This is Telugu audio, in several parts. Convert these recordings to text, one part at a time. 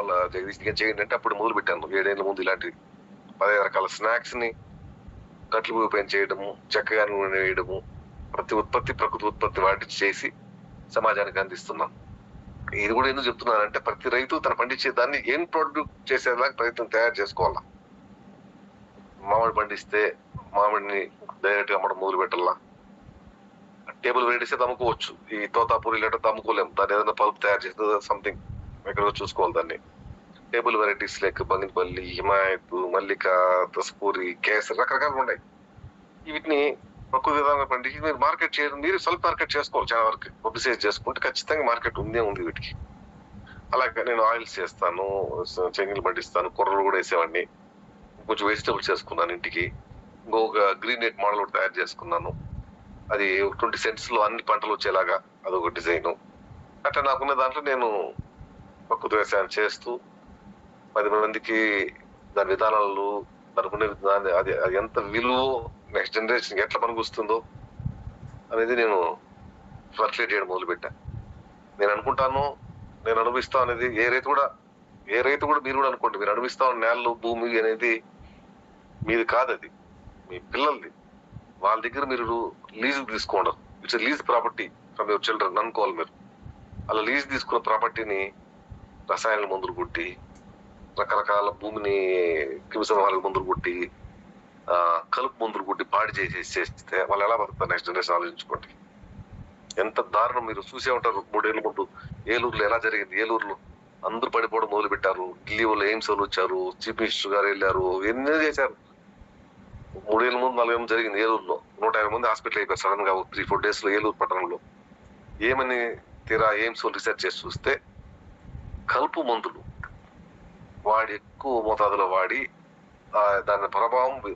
కావాలా జగదీష్ చేయండి అంటే అప్పుడు మొదలు పెట్టాను. ఏడేళ్ళ ముందు ఇలాంటివి పదిహేను రకాల స్నాక్స్ని కట్లు ఉపయోగం చేయడము చక్కగా నూనె వేయడము ప్రతి ఉత్పత్తి ప్రకృతి ఉత్పత్తి వాటి చేసి సమాజానికి అందిస్తున్నాం ఇది కూడా ఎందుకు చెప్తున్నానంటే ప్రతి రైతు తన పండించే దాన్ని ఏం ప్రొడ్యూస్ చేసేలా ప్రయత్నం తయారు చేసుకోవాలా? మామిడి పండిస్తే మామిడిని డైరెక్ట్గా అమ్మడం మొదలు పెట్టాలా? టేబుల్ వేడిస్తే అమ్ముకోవచ్చు ఈ తోతాపూరి లేటర్ అమ్ముకోలేము దాని ఏదైనా పల్ప్ తయారు చేస్తే సంథింగ్ ఎక్కడో చూసుకోవాలి దాన్ని. Table varieties like Banganapalli Himayat Mallika Dasapuri Kesari రకరకాలు ఉన్నాయి. వీటిని తక్కువ విధంగా పండించి మీరు మార్కెట్ చేయడం మీరు సెల్ఫ్ మార్కెట్ చేసుకోవాలి చాలా వరకు. పబ్లిసైజ్ చేసుకుంటే ఖచ్చితంగా మార్కెట్ ఉందే ఉంది వీటికి. అలాగే నేను ఆయిల్స్ చేస్తాను చెంగిలు పండిస్తాను కూరలు కూడా వేసేవాడిని. కొంచెం వెజిటబుల్స్ చేసుకున్నాను ఇంటికి. ఇంకొక గ్రీన్ నెట్ మోడల్ ఒకటి తయారు చేసుకున్నాను. అది ట్వంటీ సెంట్స్లో అన్ని పంటలు వచ్చేలాగా అదొక డిజైను అట్లా నాకున్న దాంట్లో నేను ప్రకృతి వ్యవసాయం చేస్తూ పది మందికి దాని విధానాలు దానికి దాని అది అది ఎంత విలువ నెక్స్ట్ జనరేషన్ ఎట్లా పనికి వస్తుందో అనేది నేను సర్క్యులేట్ చేయడం మొదలుపెట్టా. నేను అనుకుంటాను నేను అనుభవిస్తా అనేది ఏ రైతు కూడా ఏ రైతు కూడా మీరు కూడా అనుకోండి మీరు అనుభవిస్తా ఉన్న నేలలు భూమి అనేది మీది కాదు అది. మీ పిల్లలది. వాళ్ళ దగ్గర మీరు లీజ్ తీసుకోండి. It's lease property from your children అనుకోవాలి మీరు. అలా లీజ్ తీసుకున్న ప్రాపర్టీని రసాయన మందులు కొట్టి రకరకాల భూమిని క్రిమిసంహారాల మందులు కొట్టి కలుపు మందులు కొట్టి పాడి చేసి చేస్తే వాళ్ళు ఎలా బతుకుతారు నెక్స్ట్ జనరేషన్ ఆలోచించుకోండి. ఎంత దారుణం మీరు చూసే ఉంటారు. మూడేళ్ళ ముందు ఏలూరులో ఎలా జరిగింది? ఏలూరులో అందరూ పడిపోవడం మొదలు పెట్టారు ఢిల్లీ వాళ్ళు ఎయిమ్స్ వాళ్ళు వచ్చారు. చీఫ్ మినిస్టర్ గారు వెళ్ళారు. ఎన్నో చేశారు. మూడేళ్ళ ముందు నాలుగేళ్ళ జరిగింది ఏలూరులో. నూట యాభై మంది హాస్పిటల్ అయిపోయారు సడన్గా త్రీ ఫోర్ డేస్లో ఏలూరు పట్టణంలో. ఏమని తీరా ఎయిమ్స్ వాళ్ళు రీసెర్చ్ చేసి చూస్తే కలుపు మందులు. వాడి ఎక్కువ మోతాదులో వాడి దాని ప్రభావం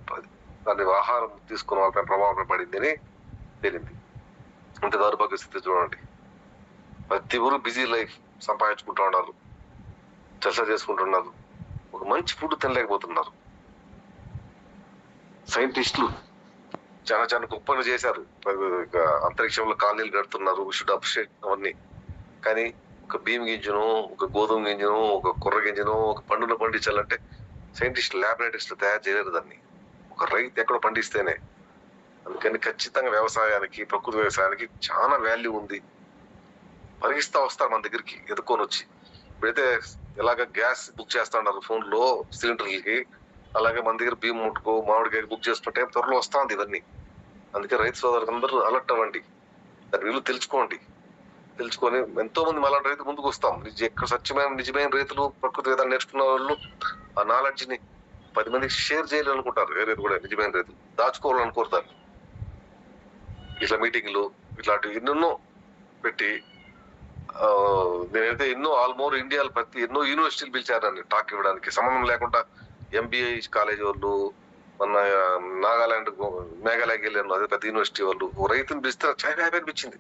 దాని ఆహారం తీసుకున్న వాళ్ళపై ప్రభావం పడిందని తేలింది. అంటే దౌర్భాగ్య స్థితి చూడండి. ప్రతి ఊరు బిజీ లైఫ్ సంపాదించుకుంటూ ఉన్నారు. చర్చ చేసుకుంటున్నారు. ఒక మంచి ఫుడ్ తినలేకపోతున్నారు. సైంటిస్టులు చాలా చాలా గొప్పగా చేశారు. అంతరిక్షంలో కాలనీలు కడుతున్నారు. షుడ్ అభిషేక్ అవన్నీ. కానీ ఒక భీమ్ గింజను ఒక గోధుమ గింజను ఒక కుర్ర గింజను ఒక పండును పండించాలంటే సైంటిస్ట్ ల్యాబొరేటరీస్లో తయారు చేయలేరు దాన్ని. ఒక రైతు ఎక్కడ పండిస్తేనే. అందుకని ఖచ్చితంగా వ్యవసాయానికి ప్రకృతి వ్యవసాయానికి చాలా వాల్యూ ఉంది. పరిగిస్తా వస్తారు మన దగ్గరికి ఎదుర్కొని వచ్చి ఇప్పుడైతే ఎలాగ గ్యాస్ బుక్ చేస్తా ఉన్నారు ఫోన్లో సిలిండర్లకి. అలాగే మన దగ్గర బియ్యం ముట్టుకో మామిడికాయ బుక్ చేసుకుంటే త్వరలో వస్తా ఉంది ఇవన్నీ. అందుకే రైతు సోదరులు అందరూ అలర్ట్ అవ్వండి. దాని విలువ తెలుసుకోండి. తెలుసుకొని ఎంతో మంది మళ్ళీ రైతు ముందుకు వస్తాం. నిజ ఎక్కడ సత్యమైన నిజమైన రైతులు ప్రకృతి విధానం నేర్చుకున్న వాళ్ళు ఆ నాలెడ్జ్ని పది మందికి షేర్ చేయాలనుకుంటారు. వేరేది కూడా నిజమైన రైతులు దాచుకోవాలని కోరుతారు. ఇట్లా మీటింగ్లు ఇట్లాంటివి ఎన్నెన్నో పెట్టి నేనైతే ఎన్నో ఆల్మోర్ ఇండియాలో ప్రతి ఎన్నో యూనివర్సిటీలు పిలిచారు టాక్ ఇవ్వడానికి. సంబంధం లేకుండా ఎంబీఐ కాలేజ్ వాళ్ళు మన నాగాలాండ్ మేఘాలయకి వెళ్ళాను అదే పెద్ద యూనివర్సిటీ వాళ్ళు ఓ రైతుని పిలిస్తే చాలా హ్యాపీ అనిపించింది.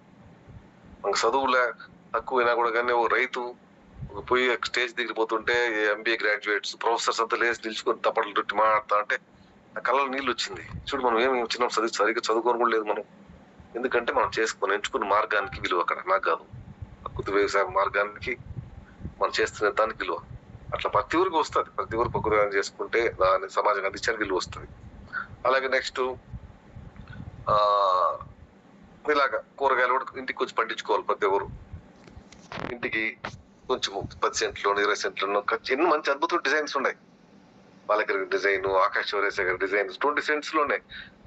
మనకు చదువులే తక్కువైనా కూడా కానీ ఓ రైతు పోయి స్టేజ్ దగ్గర పోతుంటే ఎంబీఏ గ్రాడ్యుయేట్స్ ప్రొఫెసర్స్ అంతా లేచి నిల్చుకొని తప్పట్లు తొట్టి మాట్లాడతా అంటే ఆ కళ్ళలో నీళ్ళు వచ్చింది. చూడు మనం ఏమి చిన్న చదివి సరిగ్గా చదువుకోని కూడా లేదు మనం. ఎందుకంటే మనం చేసుకొని ఎంచుకున్న మార్గానికి విలువ అక్కడ. నాకు కాదు. ప్రకృతి వ్యవసాయ మార్గానికి మనం చేస్తున్న దానికి విలువ. అట్లా ప్రతి ఊరికి వస్తుంది. ప్రతి ఊరు ప్రకృతి వ్యవసాయం చేసుకుంటే దాని సమాజం అందించడానికి విలువ వస్తుంది. అలాగే నెక్స్ట్ ఆ ఇలాగా కూరగాయలు కూడా ఇంటికి వచ్చి పండించుకోవాలి ప్రతి ఊరు ఇంటికి కొంచెం పది సెంట్లు ఇరవై సెంట్లు ఎన్ని మంచి అద్భుత డిజైన్స్ ఉన్నాయి. బాలకరి డిజైన్ ఆకాశ గారి డిజైన్ ట్వంటీ సెంట్స్ ఉన్నాయి.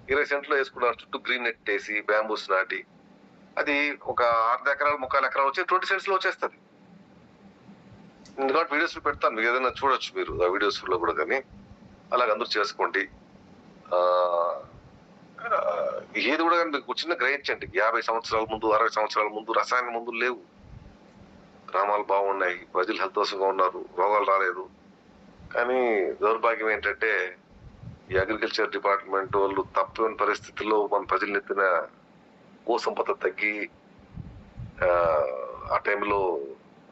ఇరవై సెంట్లో వేసుకున్నారు చుట్టూ గ్రీన్ నెట్ వేసి బ్యాంబూస్ నాటి. అది ఒక అర్ధ ఎకరాలు ముక్కాలు ఎకరాలు వచ్చి ట్వంటీ సెంట్స్లో వచ్చేస్తుంది. ఎందుకంటే వీడియోస్ పెడతాను మీకు ఏదైనా చూడొచ్చు మీరు ఆ వీడియోస్లో కూడా కానీ. అలాగ అందరూ చేసుకోండి. ఆ, ఏది కూడా కానీ చిన్న గ్రహించండి. యాభై సంవత్సరాల ముందు అరవై సంవత్సరాల ముందు రసాయన మందులు లేవు. గ్రామాలు బాగున్నాయి ప్రజలు సంతోషంగా ఉన్నారు రోగాలు రాలేదు. కానీ దౌర్భాగ్యం ఏంటంటే ఈ అగ్రికల్చర్ డిపార్ట్మెంట్ వాళ్ళు తప్పని పరిస్థితుల్లో మన ప్రజలు ఎత్తిన గో సంపద తగ్గి ఆ, టైంలో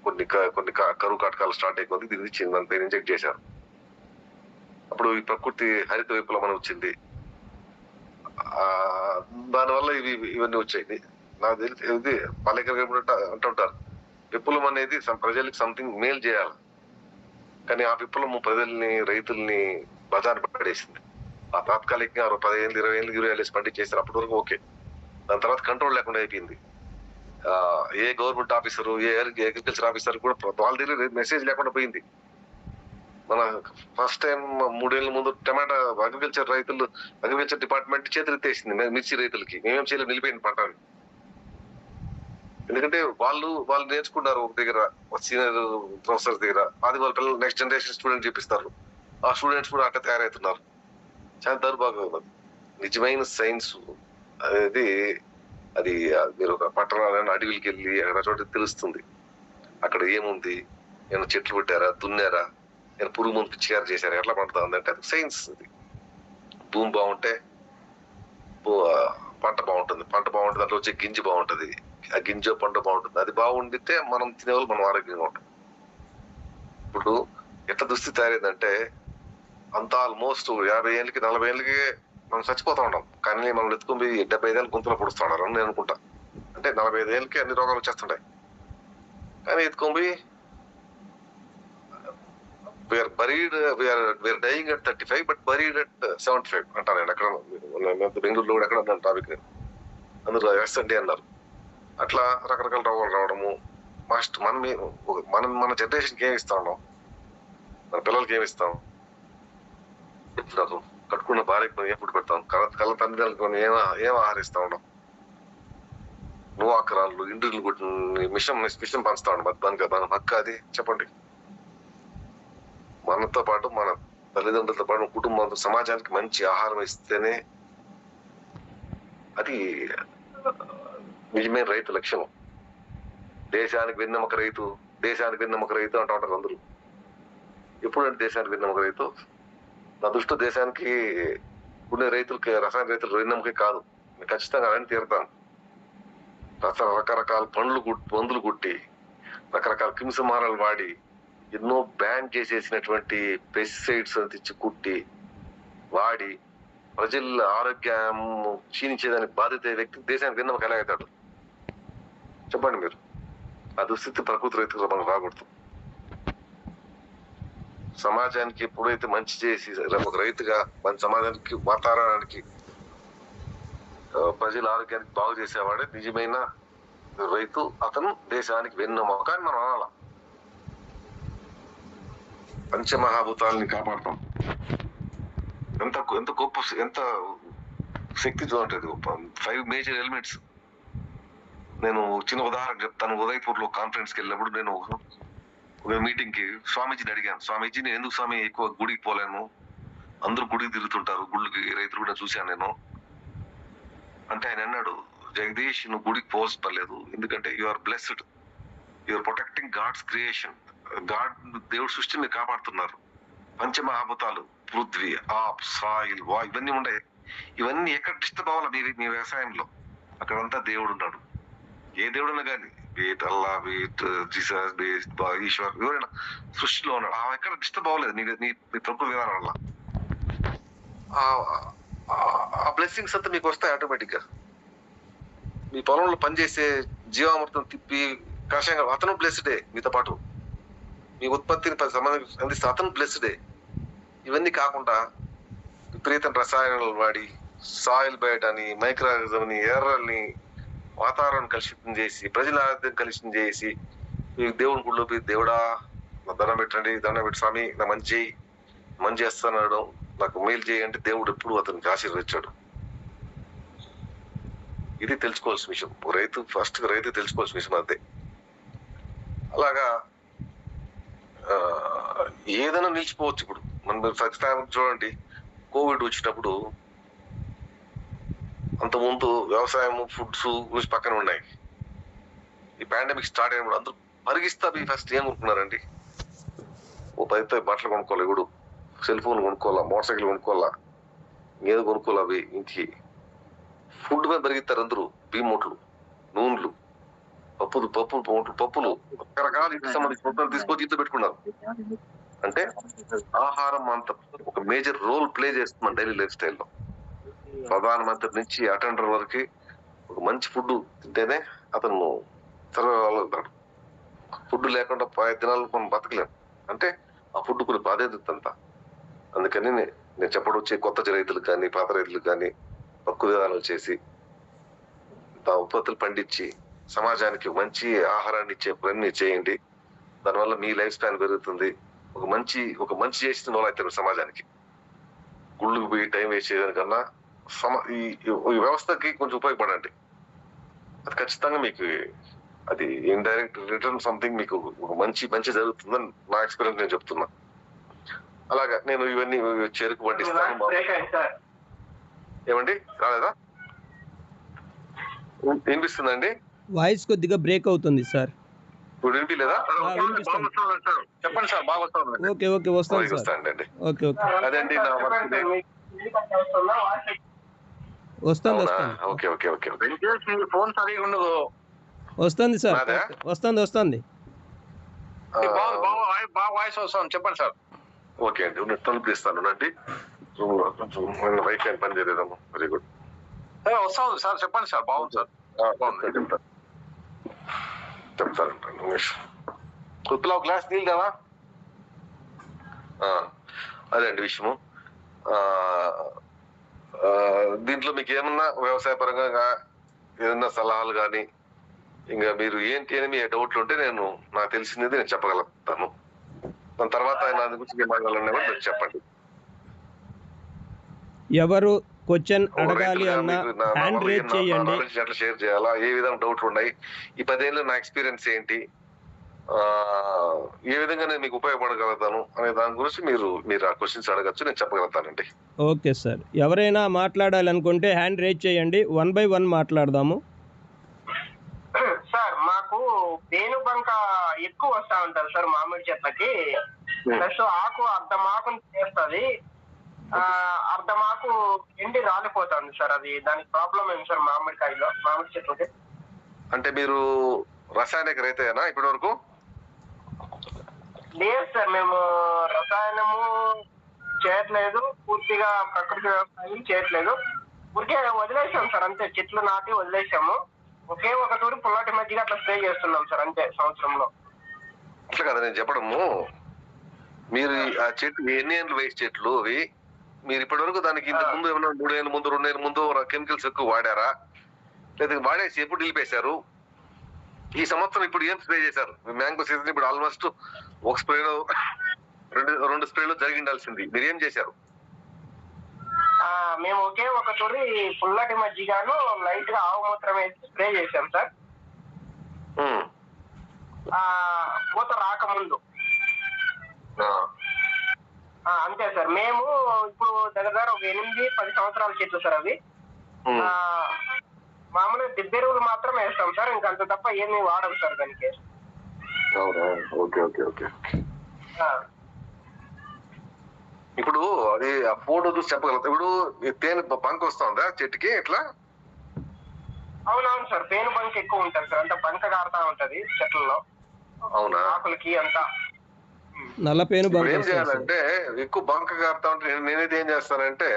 కొన్ని కొన్ని కరువు కాటకాలు స్టార్ట్ అయిపోయింది దీన్ని ఇచ్చింది దాని పేరు ఇంజెక్ట్ చేశారు. అప్పుడు ఈ ప్రకృతి హరిత విప్లవం అని వచ్చింది. దానివల్ల ఇవి ఇవన్నీ వచ్చాయి. నాకు తెలిసి ఇది పాలేకర్ గారు అంటుంటారు. విప్లవం అనేది ప్రజలకు సంథింగ్ మేల్ చేయాలి. కానీ ఆ విప్లవం ప్రజల్ని రైతుల్ని బజార్ పడేసింది. ఆ తాత్కాలికంగా పదిహేను ఇరవై ఏళ్ళు ఇరవై ఏళ్ళు చేశారు. అప్పటి వరకు ఓకే. దాని తర్వాత కంట్రోల్ లేకుండా అయిపోయింది. ఏ గవర్నమెంట్ ఆఫీసర్ ఏ అగ్రికల్చర్ ఆఫీసర్ కూడా వాళ్ళ దగ్గర మెసేజ్ లేకుండా పోయింది. మన ఫస్ట్ టైం మూడేళ్ళ ముందు టమాటా అగ్రికల్చర్ రైతులు అగ్రికల్చర్ డిపార్ట్మెంట్ చేతులెత్తేసింది మిర్చి రైతులకి. మేమేం చేయలేదు నిలిపోయింది పంటని. ఎందుకంటే వాళ్ళు వాళ్ళు నేర్చుకున్నారు ఒక దగ్గర సీనియర్ ప్రొఫెసర్ దగ్గర. అది వాళ్ళ పిల్లలు నెక్స్ట్ జనరేషన్ స్టూడెంట్ చూపిస్తారు ఆ స్టూడెంట్స్ కూడా అట్లా తయారవుతున్నారు. చాలా దౌర్భాగ్యం నిజమైన సైన్స్ అనేది అది మీరు ఒక పట్టణాలను అడవికి వెళ్ళి అక్కడ చోట తెలుస్తుంది. అక్కడ ఏముంది? ఏమైనా చెట్లు పెట్టారా? దున్నారా? నేను పురుగు మందు పిచ్చిగారు చేశారా ఎట్లా పండుతుంది అంటే అది సైన్స్ అది. భూమి బాగుంటే పంట బాగుంటుంది. పంట బాగుంటుంది దాంట్లో వచ్చే గింజ బాగుంటుంది. ఆ గింజ పంట బాగుంటుంది. అది బాగుండితే మనం తినేవాళ్ళు మనం ఆరోగ్యంగా ఉంటాం. ఇప్పుడు ఎట్లా దుస్థితి తయారైందంటే అంత ఆల్మోస్ట్ యాభై ఏళ్ళకి నలభై ఏళ్ళకి మనం చచ్చిపోతా ఉంటాం కానీ మనం ఎత్తుకొని డెబ్బై ఐదేళ్ళు గుంతలో పొడుస్తూ ఉన్నారు అని నేను అనుకుంటా. అంటే నలభై ఐదు ఏళ్ళకి అన్ని రోగాలు వచ్చేస్తుంటాయి. కానీ ఎత్తుకొని we are buried we are we are dying at thirty five but buried at seventy five అంటారు నేను ఎక్కడ బెంగళూరులో కూడా ఎక్కడ ఉన్నాను టాపిక్ అందులో ఎస్ అండి అన్నారు. అట్లా రకరకాల రోగాలు రావడము మాస్ట్ మనం మనం మన జనరేషన్కి ఏమి ఇస్తా ఉన్నాం? మన పిల్లలకి ఏమి ఇస్తాం చెప్తున్నారు కట్టుకున్న భార్యకు మనం ఎప్పుడు పెడతాం? కళ్ళ కళ్ళ తల్లిదండ్రులకు మనం ఏం ఏం ఆహరిస్తా ఉన్నాం? నువ్వు ఆకరాలు ఇంటిని మిషన్ మిషన్ పంచుతా ఉన్నాం అది దానికి మన హక్కు అది చెప్పండి. మనతో పాటు మన తల్లిదండ్రులతో పాటు కుటుంబంతో సమాజానికి మంచి ఆహారం ఇస్తేనే అది నిజమైన రైతు లక్ష్యం. దేశానికి వెన్నెముక రైతు దేశానికి వెన్నెముక రైతు అంటూ ఉంటారు అందరూ. ఎప్పుడంటే దేశానికి వెన్నెముక రైతు? నా దృష్టిలో దేశానికి ఉండే రైతులకి రసాయన రైతులు వెన్నెముకే కాదు. నేను ఖచ్చితంగా అలానే తీరుతాను. రస రకరకాల పండ్లు గుట్ పందులు కుట్టి రకరకాల క్రిమిసంహారాలు వాడి ఎన్నో బ్యాన్ చేసేసినటువంటి పెస్టిసైడ్స్ తెచ్చి కుట్టి వాడి ప్రజల ఆరోగ్యం క్షీణించేదానికి బాధిత వ్యక్తి దేశానికి వెన్నెముక ఒక అవుతాడు? చెప్పండి మీరు. ఆ దుస్థితి ప్రకృతి రైతులు మనకు రాకూడదు. సమాజానికి ఎప్పుడైతే మంచి చేసి ఒక రైతుగా మన సమాజానికి వాతావరణానికి ప్రజల ఆరోగ్యానికి బాగు చేసేవాడే నిజమైన రైతు అతను దేశానికి వెన్నెముక అని మనం అనాల? పంచమహాభూతాలని కాపాడతాం. ఎంత ఎంత గొప్ప ఎంత శక్తి గొప్ప ఫైవ్ మేజర్ ఎలిమెంట్స్ నేను చిన్న ఉదాహరణ చెప్తాను. ఉదయపూర్లో కాన్ఫరెన్స్కి వెళ్ళినప్పుడు నేను ఒక మీటింగ్కి స్వామీజీని అడిగాను. స్వామీజీ నేను ఎందుకు స్వామి ఎక్కువ గుడికి పోలేను? అందరూ గుడికి తిరుగుతుంటారు. గుళ్ళకి రైతులు కూడా చూశాను నేను. అంటే ఆయన అన్నాడు జగదీష్ నువ్వు గుడికి పోవచ్చు పర్లేదు ఎందుకంటే you are blessed you are protecting God's creation God దేవుడు సృష్టిని కాపాడుతున్నారు. పంచమహాభూతాలు పృథ్వీ ఆప్ సాయిల్ వా ఇవన్నీ ఉన్నాయి ఇవన్నీ ఎక్కడ డిస్టర్బ్ అవ్వాలి మీ మీ వ్యవసాయంలో? అక్కడంతా దేవుడు ఉన్నాడు. ఏ దేవుడైనా కానీ be it Allah be it Jesus be it Ishwar ఎవరైనా సృష్టిలో ఉన్నాడు. ఆ ఎక్కడ డిస్టర్బ్ అవ్వలేదు నీ నీ నీ ప్రకృతి విధానం వల్ల. ఆ- ఆ బ్లెస్సింగ్స్ అంతా మీకు వస్తాయి ఆటోమేటిక్గా మీ పొలంలో పనిచేసే జీవామృతం తిప్పి కషాయంగా అతను బ్లెస్డే మీతో పాటు. నీ ఉత్పత్తిని పది సంబంధించి అందిస్తే అతను బ్లెస్డే ఇవన్నీ కాకుండా విపరీతం రసాయనాలు వాడి సాయిల్ బయట అని మైక్రోఆర్గానిజం అని ఎర్రల్ని వాతావరణం కలుషితం చేసి ప్రజల ఆరోగ్యం కలుషితం చేసి దేవుని గుళ్ళు పోయి దేవుడా నా దండం పెట్టండి దండం పెట్టి స్వామి నా మంచి చేయి మంచి చేస్తున్నాడు నాకు మేలు చేయండి దేవుడు ఎప్పుడు అతనికి ఆశీర్వదించాడు. ఇది తెలుసుకోవాల్సిన విషయం. రైతు ఫస్ట్ రైతు తెలుసుకోవాల్సిన విషయం అంతే అలాగా ఏదైనా నిలిచిపోవచ్చు ఇప్పుడు. మనం ఫర్ ఎగ్జాంపుల్ చూడండి కోవిడ్ వచ్చినప్పుడు అంతకుముందు ముందు వ్యవసాయం ఫుడ్స్ గురించి పక్కన ఉన్నాయి. ఈ పాండమిక్ స్టార్ట్ అయినప్పుడు అందరూ పరిగిస్తా మీ ఫస్ట్ ఏం కొనుక్కున్నారండి? ఓ పదితో బట్టలు కొనుక్కోవాలి ఇప్పుడు. సెల్ ఫోన్ కొనుక్కోవాలా మోటార్ సైకిల్ కొనుక్కోవాలా ఏదో కొనుక్కోవాలా అవి ఇంటికి. ఫుడ్ మీద పెరిగిస్తారు అందరూ బియ్యమూట్లు నూనెలు. పప్పులు పప్పులు పప్పులు. రకరకాల సంబంధించిన మొత్తం తీసుకొచ్చి ఇంట్లో పెట్టుకున్నారు. అంటే ఆహారం అంత ఒక మేజర్ రోల్ ప్లే చేస్తుంది మన డైలీ లైఫ్ స్టైల్లో. ప్రధానమంత్రి నుంచి అటెండర్ వరకు ఒక మంచి ఫుడ్ తింటేనే అతను సర్వైవ్ అవ్వగలుగుతాడు ఫుడ్ లేకుండా పది దినాలు మనం బతకలేం. అంటే ఆ ఫుడ్ కొన్ని బాధ్యత అంతా అందుకని నేను చెప్పడం వచ్చే కొత్త రైతులకు కానీ పాత రైతులకు కానీ తక్కువ విధానాలు చేసి ఉత్పత్తులు పండించి సమాజానికి మంచి ఆహారాన్ని ఇచ్చే పని చేయండి. దానివల్ల మీ లైఫ్ స్పాన్ పెరుగుతుంది. ఒక మంచి ఒక మంచి చేసిన వాళ్ళు అవుతారు సమాజానికి. గుళ్ళకు పోయి టైం వేస్ట్ చేయడానికన్నా సమ ఈ వ్యవస్థకి కొంచెం ఉపయోగపడండి. అది ఖచ్చితంగా మీకు అది ఇండైరెక్ట్ రిటర్న్ సంథింగ్ మీకు ఒక మంచి మంచి జరుగుతుందని నా ఎక్స్పీరియన్స్ నేను చెప్తున్నా. అలాగా నేను ఇవన్నీ చెరుకు పండిస్తాను ఏమండి? రాలేదా? వినిపిస్తుందండి వాయిస్ కొద్దిగా బ్రేక్ అవుతుంది సార్. చెప్పండి సార్ బాగా వస్తుంది. ఓకే ఓకే వస్తాను సార్. వస్తానండి. Okay okay. అదండి వస్తాను ఓకే ఓకే ఓకే ఫోన్ సరిగా ఉండదు. వస్తుంది సార్? వస్తుంది వస్తుంది వాయిస్ వస్తుంది. చెప్పండి సార్. ఓకే అండి. నేను తలుపు తీస్తాను అండి కొంచెం వైఫై పని చేయలేదమ్మా. వెరీ గుడ్ ఏ, వస్తుంది సార్. చెప్పండి సార్. బాగుంది సార్. చెప్తాను. చెప్తాను చెప్తాను నిమిషం ఉత్తులో గ్లాస్ నీళ్ళు కావా? ఆ, అదే అండి విషయము. ఆ, ఆ, దీంట్లో మీకు ఏమన్నా వ్యవసాయ పరంగా ఏదన్నా సలహాలు కానీ ఇంకా మీరు ఏంటి అని మీ డౌట్లు ఉంటే నేను నాకు తెలిసింది నేను చెప్పగలుగుతాను. దాని తర్వాత ఆయన దాని గురించి ఏం అడగాలన్నా కూడా మీరు చెప్పండి. ఎవరు క్వశ్చన్ అడగాలి అన్న హ్యాండ్ రేజ్ చేయండి. ఎట్లా షేర్ చేయాలా? ఏ విధంగా డౌట్లు ఉన్నాయి? ఈ పదేళ్ళు నా ఎక్స్పీరియన్స్ ఏంటి? ఆ ఏ విధంగా నేను మీకు ఉపయోగపడగలుగుతాను అనే దాని గురించి మీరు మీరు ఆ క్వశ్చన్స్ అడగచ్చు నేను చెప్పగలుగుతానండి. Okay sir. ఎవరైనా మాట్లాడాలనుకుంటే హ్యాండ్ రేజ్ చేయండి. వన్ బై వన్ మాట్లాడదాము. సార్ మాకు పేను బంక ఎక్కువ వస్తా ఉంటది సార్ మామిడి చెట్లకి. ప్లస్ ఆకు అర్ధం ఆకుని చేస్తుంది. ఆ, అర్ధం ఆకు ఎండి రాలిపోతుంది సార్ అది. దానికి ప్రాబ్లం ఏంటి సార్ మామిడికాయలో? మామిడి చెట్లకి? అంటే మీరు రసాయనిక రైతేనా ఇప్పటి వరకు? లేదు సార్ మేము రసాయనము చేయట్లేదు. పూర్తిగా ప్రకృతి వ్యవసాయం చేయట్లేదు. ఊరికే వదిలేసాం సార్ అంతే. చెట్లు నాటి వదిలేసాము. ఒకే ఒక తూరి పుల్లటి మధ్యగా అట్లా స్ప్రే చేస్తున్నాం సార్ అంతే సంవత్సరంలో. అట్లా కదా నేను చెప్పడము. మీరు ఆ చెట్లు ఎన్ని ఏళ్ళు వేసి చెట్లు అవి? మీరు ఇప్పటి వరకు దానికి ఇంతకు ముందు ఏమైనా మూడు ఏళ్ళ ముందు రెండు ఏళ్ళ ముందు కెమికల్స్ ఎక్కువ వాడారా? లేదా వాడేసి ఎప్పుడు నిలిపేశారు ఈ సంవత్సరం ఇప్పుడు ఏం స్ప్రే చేశారు? మ్యాంగో సీజన్ ఇప్పుడు ఆల్మోస్ట్ ఒక స్ప్రేలో రెండు రెండు స్ప్రేలు జరిగి ఉండాల్సింది. మీరు ఏం చేశారు? మేము ఒకే ఒక తూరి పుల్లటి మజ్జిగాను లైట్గా ఆవు మూత్రం వేసి స్ప్రే చేసాం సార్. పూత రాకముందు. అంతే సార్. మేము ఇప్పుడు దగ్గర దగ్గర ఒక ఎనిమిది పది సంవత్సరాల చెట్లు సార్ అవి. మామూలుగా దిబ్బెరువులు మాత్రం వేస్తాం సార్. ఇంకంత తప్ప ఏమీ వాడం సార్ దానికి. Okay okay okay. ఇప్పుడు అది ఆ ఫోటో చూసి చెప్పగలుగుతా ఇప్పుడు తేనె బంక్ వస్తుందా చెట్టుకి ఇట్లా అవునవును సార్. పేను బంక్ ఎక్కువ ఉంటుంది సార్. అంటే బంక కారుతా ఉంటది చెట్లలో. అవునా? ఆకులకి అంతా. నల్ల పేను ఇప్పుడు బంక్ ఏం. చేయాలంటే ఎక్కువ బంక కారుతా ఉంటే నేను- నేనైతే ఏం చేస్తానంటే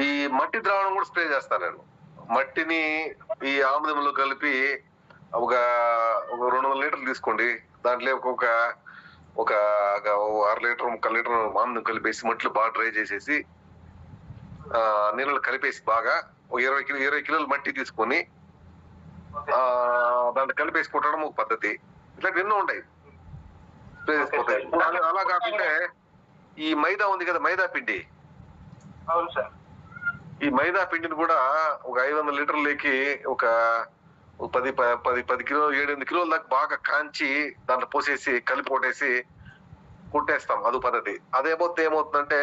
ఈ మట్టి ద్రావణం కూడా స్ప్రే చేస్తాను నేను. మట్టిని ఈ ఆముదంలో కలిపి ఒక ఒక రెండు వందల లీటర్లు తీసుకోండి. దాంట్లో ఒక్కొక్క ఒక ఒక అర లీటర్ ఒక లీటర్ ఆముదం కలిపేసి మట్టిలో బాగా డ్రై చేసేసి ఆ నీళ్ళు కలిపేసి బాగా ఒక ఇరవై కిలో ఇరవై కిలోల మట్టి తీసుకొని ఆ దాంట్లో కలిపేసి కొట్టడం ఒక పద్ధతి. ఇట్లా ఎన్నో ఉంటాయి. స్ప్రే అలా- కాకుంటే ఈ మైదా ఉంది కదా మైదా పిండి. అవును సార్. ఈ మైదా పిండిని కూడా ఒక ఐదు వందల లీటర్లకి ఒక ఒక పది పది పది కిలో ఏడు ఎనిమిది కిలోల దాకా బాగా కాంచి దాంట్లో పోసేసి కలిపి కొట్టేసి కుట్టేస్తాం అది పద్ధతి. అదే పోతే ఏమవుతుందంటే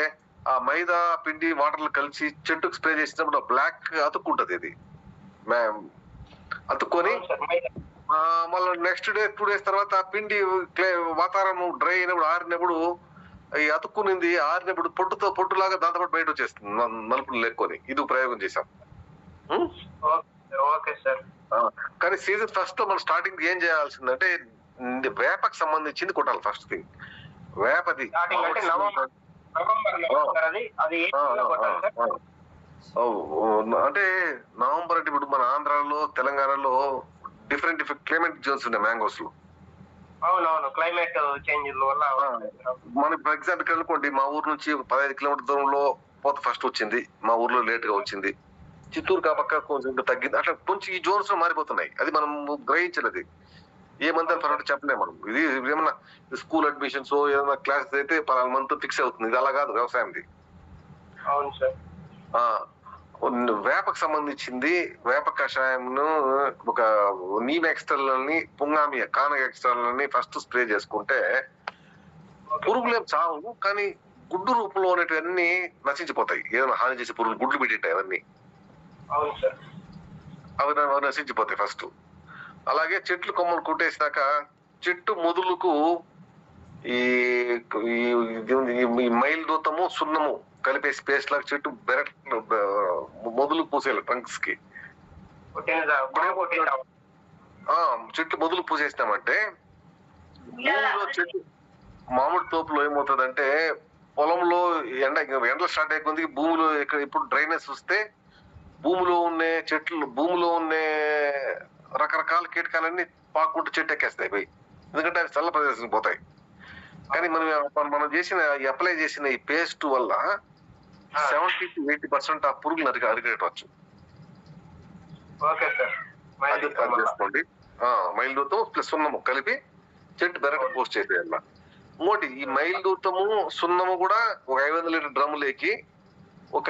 ఆ మైదా పిండి వాటర్లు కలిసి చెట్టుకు స్ప్రే చేసినప్పుడు బ్లాక్ అతుక్కుంటది ఇది. మ్యామ్ అతుక్కొని మళ్ళీ నెక్స్ట్ డే టూ డేస్ తర్వాత ఆ పిండి వాతావరణం డ్రై అయినప్పుడు ఆరినప్పుడు ఈ అతుక్కునింది ఆరినప్పుడు పొట్టుతో పొట్టులాగా దాంతో పాటు బయట వచ్చేస్తుంది నలుపులు లేకొని ఇది ప్రయోగం చేశాం? ఓకే సార్ ఆ, కానీ సీజన్ ఫస్ట్ మనం స్టార్టింగ్ ఏం చేయాల్సిందంటే వేపకి సంబంధించింది కొట్టాలి ఫస్ట్ థింగ్ వేపది. అంటే నవంబర్ అంటే ఇప్పుడు మన ఆంధ్రాలో తెలంగాణలో డిఫరెంట్ డిఫరెంట్ క్లైమేట్ జోన్స్ ఉన్నాయి మ్యాంగోస్లో. అవునవును క్లైమేట్ చేంజ్ వల్ల మనం ఫర్ ఎగ్జాంపుల్ అనుకోండి మా ఊరు నుంచి పదహైదు కిలోమీటర్ దూరంలో పోత ఫస్ట్ వచ్చింది మా ఊర్లో లేట్గా వచ్చింది. చిత్తూరు కాబక్క కొంచెం ఇంకా తగ్గింది అట్లా కొంచెం ఈ జోన్స్లో మారిపోతున్నాయి. అది మనం గ్రహించలేదు. ఏ మంత్ అని పర్వాలేదు చెప్పలేము మనం. ఇది ఏమన్నా స్కూల్ అడ్మిషన్స్ ఏదైనా క్లాసెస్ అయితే పలానా మంత్ ఫిక్స్ అవుతుంది. ఇది అలా కాదు వ్యవసాయంది. అవును సార్. వేపకు సంబంధించింది వేప కషాయంను ఒక నీమ్ ఎక్స్ట్రాలని పుంగామి కాన ఎక్స్ట్రాలని ఫస్ట్ స్ప్రే చేసుకుంటే పురుగులేం చావు కానీ గుడ్డు రూపంలో ఉన్నటువన్నీ నశించిపోతాయి. ఏదైనా హాని చేసే పురుగులు గుడ్లు పెట్టింటాయి అవన్నీ. అవి న- నశించిపోతాయి ఫస్ట్. అలాగే చెట్లు కొమ్మలు కుట్టేసినాక చెట్టు మొదలుకు ఈ మైల్ దూతము సున్నము కలిపేసి పేస్ట్ లాగా చెట్టు బెరట్ మొదలు పూసేయాలి ట్రంక్స్కి. చెట్లు మొదలు పూసేసినామంటే భూమిలో చెట్టు మామిడి తోపులో ఏమవుతుందంటే పొలంలో ఎండ ఎండలు స్టార్ట్ అయిపోయింది భూమిలో ఇక్కడ ఇప్పుడు డ్రైనేజ్ వస్తే భూమిలో ఉండే చెట్లు భూమిలో ఉండే రకరకాల కీటకాలన్నీ పాకుంటూ చెట్టు ఎక్కేస్తాయి పోయి. ఎందుకంటే అవి చల్ల ప్రదేశం పోతాయి. కానీ మనం- మనం చేసిన అప్లై చేసిన ఈ పేస్ట్ వల్ల సెవెంటీ టు ఎయిటీ పర్సెంట్ ఆ పురుగులు అరిగి అరిగేటవచ్చు ఓకే సార్. అది అది చేసుకోండి. ఆ, మైల్ దూతం ప్లస్ సున్నము కలిపి చెట్టు బెరట పోస్ట్ చేసేయాల ఇంకోటి ఈ మైల్ దూతము సున్నము కూడా ఒక ఐదు వందల లీటర్ డ్రమ్ములేకి ఒక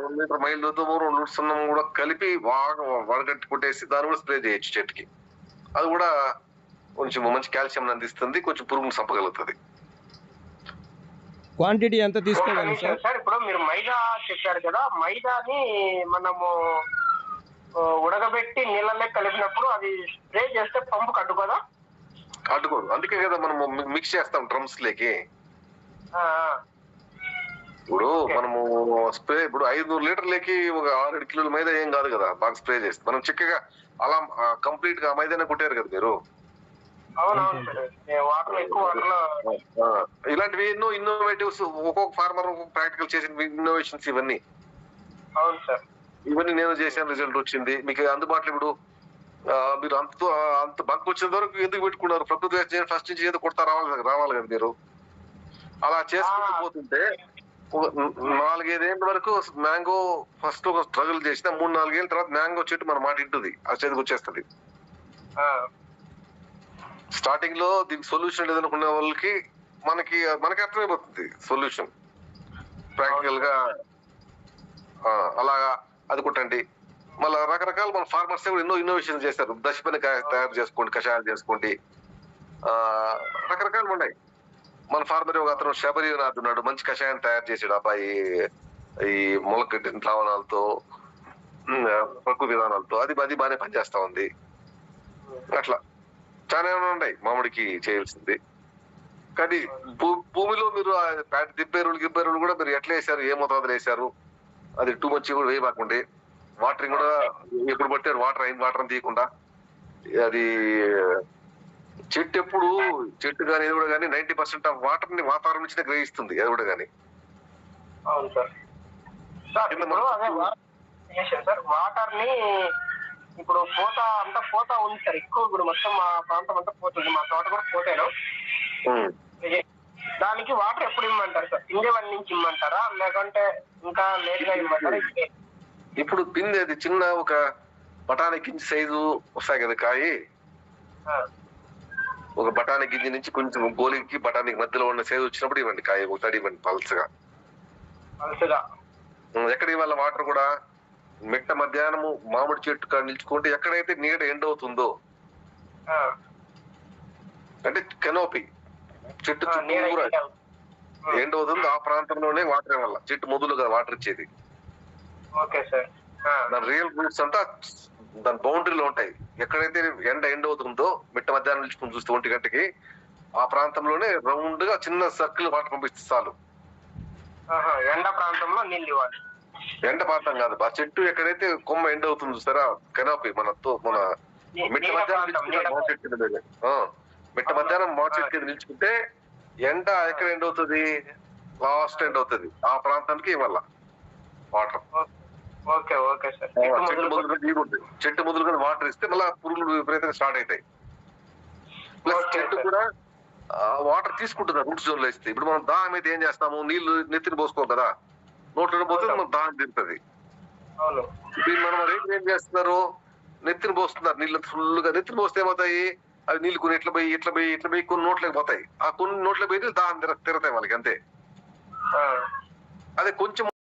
రెండు లీటర్ మైల్ దూతము రెండు లీటర్ సున్నము కూడా కలిపి బాగా వడగట్టి కొట్టేసి దాన్ని కూడా స్ప్రే చేయొచ్చు చెట్టుకి. అది కూడా కొంచెం మంచి కాల్షియం అందిస్తుంది కొంచెం పురుగును చంపగలుగుతుంది. క్వాంటిటీ ఎంత తీసుకోవాలి సార్? సార్ ఇప్పుడు మీరు మైదా చెప్పారు కదా మైదాని మనము ఉడకబెట్టి నీళ్ళలో కలిపినప్పుడు అది స్ప్రే చేస్తే పంపు కట్టుకోదా? అడ్డుకోదు అందుకే కదా మనం మిక్స్ చేస్తాం డ్రమ్స్ లేకి. ఇప్పుడు మనము స్ప్రే ఇప్పుడు ఐదు లీటర్లకి ఒక ఆరేడు కిలోల మైదా ఏం కాదు కదా బాగా స్ప్రే చేస్తే. మనం చిక్కగా అలా కంప్లీట్గా మైదానే కొట్టారు కదా మీరు. ఇలాంటివి ఎన్నో ఇన్నోవేటివ్స్ ఒక్కొక్క ఫార్మర్ ప్రాక్టికల్ చేసిన ఇన్నోవేషన్స్ ఇవన్నీ. అవును సార్. ఇవన్నీ నేను చేసిన రిజల్ట్ వచ్చింది. మీకు అందుబాటులో ఇప్పుడు మీరు అంత అంత బంక్ వచ్చిన వరకు ఎందుకు పెట్టుకున్నారు? ప్రకృతి వ్యవసాయం ఫస్ట్ నుంచి ఏదో కొడతా రావాలి రావాలి కదా మీరు? అలా చేసుకుంటూ. పోతుంటే నాలుగైదేళ్ళ వరకు మ్యాంగో ఫస్ట్ ఒక స్ట్రగుల్ చేసిన మూడు నాలుగేళ్ళ తర్వాత మ్యాంగో చెట్టు మన మాట ఇంటుంది ఆ చేతికి వచ్చేస్తుంది. స్టార్టింగ్లో దీనికి సొల్యూషన్ లేదనుకునే వాళ్ళకి మనకి మనకి అర్థమైపోతుంది సొల్యూషన్ ప్రాక్టికల్గా అలాగా అది కొట్టండి మళ్ళీ రకరకాల మన ఫార్మర్స్ కూడా ఎన్నో ఇన్నోవేషన్ చేస్తారు దశపని తయారు చేసుకోండి కషాయాలు చేసుకోండి. రకరకాలు ఉన్నాయి. మన ఫార్మర్ ఒక అతను శబరినాథ్ ఉన్నాడు. మంచి కషాయం తయారు చేసాడు అబ్బాయి ఈ మొలకడ్డి ద్రావణాలతో ప్రకృతి విధానాలతో. అది అది బాగానే పనిచేస్తా ఉంది. అట్లా. చాలా ఏమైనా ఉన్నాయి మామిడికి చేయాల్సింది. కానీ భూమిలో మీరు ప్యాట్ దిబ్బెరువులు గిబ్బెరువులు కూడా మీరు ఎట్లా వేసారు ఏ మోతాదులు వేసారు అది టూ మచ్ కూడా వేయబాకండి. వాటరింగ్ కూడా ఎప్పుడు పట్టారు వాటర్ అయిన వాటర్ తీయకుండా. అది చెట్టు ఎప్పుడు చెట్టు కానీ ఇది కూడా కానీ నైన్టీ పర్సెంట్ ఆఫ్ వాటర్ని వాతావరణం నుంచి గ్రహిస్తుంది అది కూడా కానీ. వాటర్ని ఇప్పుడు పోత అంతా పోత ఉంది సార్ ఎక్కువ ఇప్పుడు మొత్తం మా ప్రాంతం అంతా పోతుంది మా తోట కూడా పోతాను దానికి వాటర్ ఎప్పుడు ఇమ్మంటారు సార్? వన్ నుంచి ఇమ్మంటారా? లేకుంటే ఇంకా లేట్గా ఇమ్మంటారా? ఇప్పుడు పిండి అది చిన్న ఒక బఠానీ గింజ సైజు వస్తాయి కదా కాయి? ఒక బఠానీ గింజ నుంచి కొంచెం గోలికి బఠానీకి మధ్యలో ఉన్న సైజు వచ్చినప్పుడు ఇవ్వండి కాయ ఒక తడి ఇవ్వండి పల్చగా పలుచగా ఉం, ఎక్కడ ఇవాళ వాటర్ కూడా? మిట్ట మధ్యాహ్నము మామిడి చెట్టు కాడ నిల్చుకుంటే ఎక్కడైతే నీడ ఎండ్ అవుతుందో అంటే కెనోపి చెట్టు ఎండ్ అవుతుంది. ఆ. ప్రాంతంలోనే వాటర్ వల్ల చెట్టు మొదలుగా వాటర్ ఇచ్చేది. Okay sir. ఆ, దాని రియల్ రూట్స్ అంతా దాని బౌండరీలో ఉంటాయి. ఎక్కడైతే ఎండ ఎండ్ అవుతుందో మిట్ట మధ్యాహ్నం నిల్చుకుని చూస్తే ఒంటి గంటకి ఆ ప్రాంతంలోనే రౌండ్గా చిన్న సర్కిల్ వాటర్ పంపిస్తే చాలు. ఎండ ప్రాంతంలో నీళ్ళు ఇవ్వాలి. ఎండ ప్రాంతం కాదు. ఆ చెట్టు ఎక్కడైతే కొమ్మ ఎండ్ అవుతుంది చూస్తారా? కెనాపి మన మన మిట్ట మధ్యాహ్నం చెట్టు మీద. మిట్ట మధ్యాహ్నం మా చెట్టు కింద నిల్చుకుంటే ఎండ ఎక్కడ ఎండ్ అవుతుంది? లాస్ట్ ఎండ్ అవుతుంది. ఆ ప్రాంతానికి ఇవ్వాల వాటర్. Okay okay sir. చెట్టు మొదలు చెట్టు వాటర్ ఇస్తే మళ్ళీ పురుగులు విపరీతంగా స్టార్ట్ అవుతాయి. ప్లస్ చెట్టు. కూడా వాటర్ తీసుకుంటుంది రూట్ జోన్లో ఇస్తే ఇప్పుడు మనం దాహం అయితే ఏం చేస్తాము? నీళ్ళు నెత్తిని పోసుకోం కదా నోట్లో పోతే దాహం తిరుగుతుంది అవును. ఇప్పుడు మనం రైతులు ఏం చేస్తున్నారు? నెత్తిని పోస్తున్నారు. నీళ్ళు ఫుల్గా నెత్తిని పోస్తే ఏమవుతాయి? అవి నీళ్ళు కొన్ని ఇట్లా పోయి ఇట్లా పోయి ఇట్లా పోయి కొన్ని నోట్లోకి పోతాయి. ఆ కొన్ని నోట్లోకి పోయి దాహం తిర- తిరగతాయి వాళ్ళకి అంతే. ఆ. అదే కొంచెం